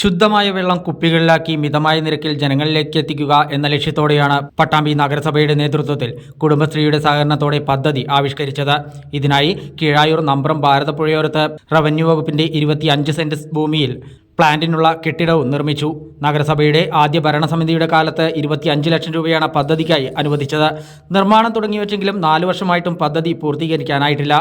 ശുദ്ധമായ വെള്ളം കുപ്പികളിലാക്കി മിതമായ നിരക്കിൽ ജനങ്ങളിലേക്ക് എത്തിക്കുക എന്ന ലക്ഷ്യത്തോടെയാണ് പട്ടാമ്പി നഗരസഭയുടെ നേതൃത്വത്തിൽ കുടുംബശ്രീയുടെ സഹകരണത്തോടെ പദ്ധതി ആവിഷ്കരിച്ചത്. ഇതിനായി കീഴായൂർ നമ്പ്രം ഭാരതപ്പുഴയോരത്ത് റവന്യൂ വകുപ്പിന്റെ ഇരുപത്തിയഞ്ച് സെന്റ് ഭൂമിയിൽ പ്ലാന്റിനുള്ള കെട്ടിടവും നിർമ്മിച്ചു. നഗരസഭയുടെ ആദ്യ ഭരണസമിതിയുടെ കാലത്ത് ഇരുപത്തിയഞ്ച് ലക്ഷം രൂപയാണ് പദ്ധതിക്കായി അനുവദിച്ചത്. നിർമ്മാണം തുടങ്ങിവെച്ചെങ്കിലും നാലു വർഷമായിട്ടും പദ്ധതി പൂർത്തീകരിക്കാനായിട്ടില്ല.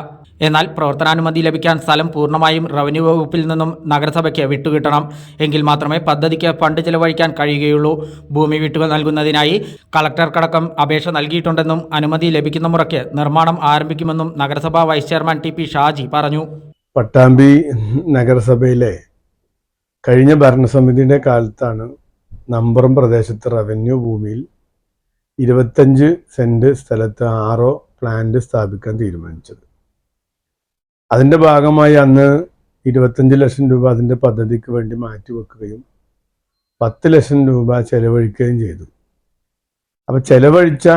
എന്നാൽ പ്രവർത്തനാനുമതി ലഭിക്കാൻ സ്ഥലം പൂർണമായും റവന്യൂ വകുപ്പിൽ നിന്നും നഗരസഭയ്ക്ക് വിട്ടുകിട്ടണം. എങ്കിൽ മാത്രമേ പദ്ധതിക്ക് ഫണ്ട് ചെലവഴിക്കാൻ കഴിയുകയുള്ളൂ. ഭൂമി വിട്ടുകൾ നൽകുന്നതിനായി കളക്ടർക്കടക്കം അപേക്ഷ നൽകിയിട്ടുണ്ടെന്നും അനുമതി ലഭിക്കുന്ന മുറയ്ക്ക് നിർമ്മാണം ആരംഭിക്കുമെന്നും നഗരസഭാ വൈസ് ചെയർമാൻ ടി ഷാജി പറഞ്ഞു. പട്ടാമ്പി നഗരസഭയിലെ കഴിഞ്ഞ ഭരണസമിതിയുടെ കാലത്താണ് നമ്പറും പ്രദേശത്ത് റവന്യൂ ഭൂമിയിൽ ഇരുപത്തഞ്ച് സെന്റ് സ്ഥലത്ത് ആറോ പ്ലാന്റ് സ്ഥാപിക്കാൻ തീരുമാനിച്ചത്. അതിന്റെ ഭാഗമായി അന്ന് ഇരുപത്തഞ്ച് ലക്ഷം രൂപ അതിന്റെ പദ്ധതിക്ക് വേണ്ടി മാറ്റിവെക്കുകയും പത്ത് ലക്ഷം രൂപ ചെലവഴിക്കുകയും ചെയ്തു. അപ്പോൾ ചെലവഴിച്ച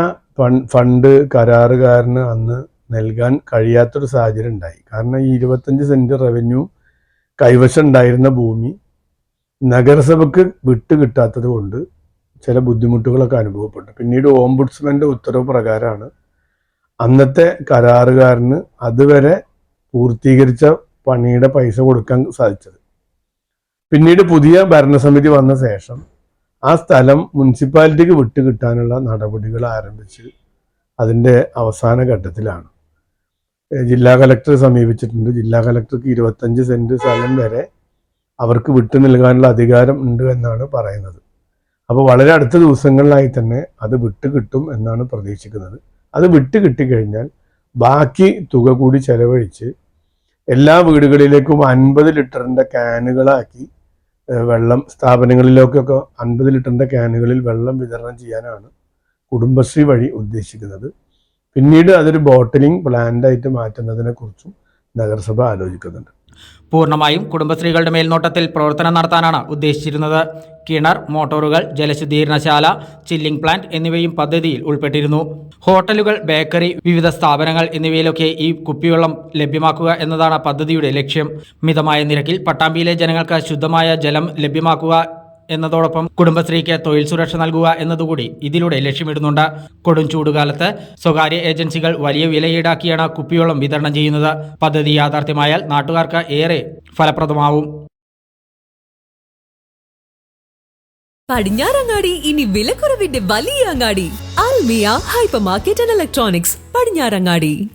ഫണ്ട് കരാറുകാരന് അന്ന് നൽകാൻ കഴിയാത്തൊരു സാഹചര്യം ഉണ്ടായി. കാരണം ഈ ഇരുപത്തഞ്ച് സെന്റ് റവന്യൂ കൈവശം ഉണ്ടായിരുന്ന ഭൂമി നഗരസഭയ്ക്ക് വിട്ടുകിട്ടാത്തത് കൊണ്ട് ചില ബുദ്ധിമുട്ടുകളൊക്കെ അനുഭവപ്പെട്ടു. പിന്നീട് ഓംബുഡ്സ്മാന്റെ ഉത്തരവ് പ്രകാരമാണ് അന്നത്തെ കരാറുകാരന് അതുവരെ പൂർത്തീകരിച്ച പണിയുടെ പൈസ കൊടുക്കാൻ സാധിച്ചത്. പിന്നീട് പുതിയ ഭരണസമിതി വന്ന ശേഷം ആ സ്ഥലം മുനിസിപ്പാലിറ്റിക്ക് വിട്ടുകിട്ടാനുള്ള നടപടികൾ ആരംഭിച്ച് അതിന്റെ അവസാന ഘട്ടത്തിലാണ്. ജില്ലാ കലക്ടറെ സമീപിച്ചിട്ടുണ്ട്. ജില്ലാ കലക്ടർക്ക് ഇരുപത്തഞ്ച് സെന്റ് സ്ഥലം വരെ അവർക്ക് വിട്ടു നൽകാനുള്ള അധികാരം ഉണ്ട് എന്നാണ് പറയുന്നത്. അപ്പോൾ വളരെ അടുത്ത ദിവസങ്ങളിലായി തന്നെ അത് വിട്ട് കിട്ടും എന്നാണ് പ്രതീക്ഷിക്കുന്നത്. അത് വിട്ട് കിട്ടിക്കഴിഞ്ഞാൽ ബാക്കി തുക കൂടി ചെലവഴിച്ച് എല്ലാ വീടുകളിലേക്കും അൻപത് ലിറ്ററിന്റെ ക്യാനുകളാക്കി വെള്ളം സ്ഥാപനങ്ങളിലേക്കൊക്കെ അൻപത് ലിറ്ററിന്റെ ക്യാനുകളിൽ വെള്ളം വിതരണം ചെയ്യാനാണ് കുടുംബശ്രീ വഴി ഉദ്ദേശിക്കുന്നത്. പിന്നീട് അതൊരു ബോട്ടിലിംഗ് പ്ലാന്റായിട്ട് മാറ്റുന്നതിനെ കുറിച്ചും നഗരസഭ ആലോചിക്കുന്നുണ്ട്. പൂർണമായും കുടുംബശ്രീകളുടെ മേൽനോട്ടത്തിൽ പ്രവർത്തനം നടത്താനാണ് ഉദ്ദേശിച്ചിരുന്നത്. കിണർ മോട്ടോറുകൾ ജലശുദ്ധീകരണശാല ചില്ലിംഗ് പ്ലാന്റ് എന്നിവയും പദ്ധതിയിൽ ഉൾപ്പെട്ടിരുന്നു. ഹോട്ടലുകൾ ബേക്കറി വിവിധ സ്ഥാപനങ്ങൾ എന്നിവയിലൊക്കെ ഈ കുപ്പിവെള്ളം ലഭ്യമാക്കുക എന്നതാണ് പദ്ധതിയുടെ ലക്ഷ്യം. മിതമായ നിരക്കിൽ പട്ടാമ്പിയിലെ ജനങ്ങൾക്ക് ശുദ്ധമായ ജലം ലഭ്യമാക്കുക എന്നതോടൊപ്പം കുടുംബശ്രീക്ക് തൊഴിൽ സുരക്ഷ നൽകുക എന്നതുകൂടി ഇതിലൂടെ ലക്ഷ്യമിടുന്നുണ്ട്. കൊടും ചൂടുകാലത്ത് സ്വകാര്യ ഏജൻസികൾ വലിയ വില ഈടാക്കിയാണ് കുപ്പിവെള്ളം വിതരണം ചെയ്യുന്നത്. പദ്ധതി യാഥാർത്ഥ്യമായാൽ നാട്ടുകാർക്ക് ഏറെ ഫലപ്രദമാവും. പടിഞ്ഞാറങ്ങാടി ഇനി വിലക്കുറവിന്റെ വലിയ അങ്ങാടി. Almiya hyper market and electronics Padinjarangadi.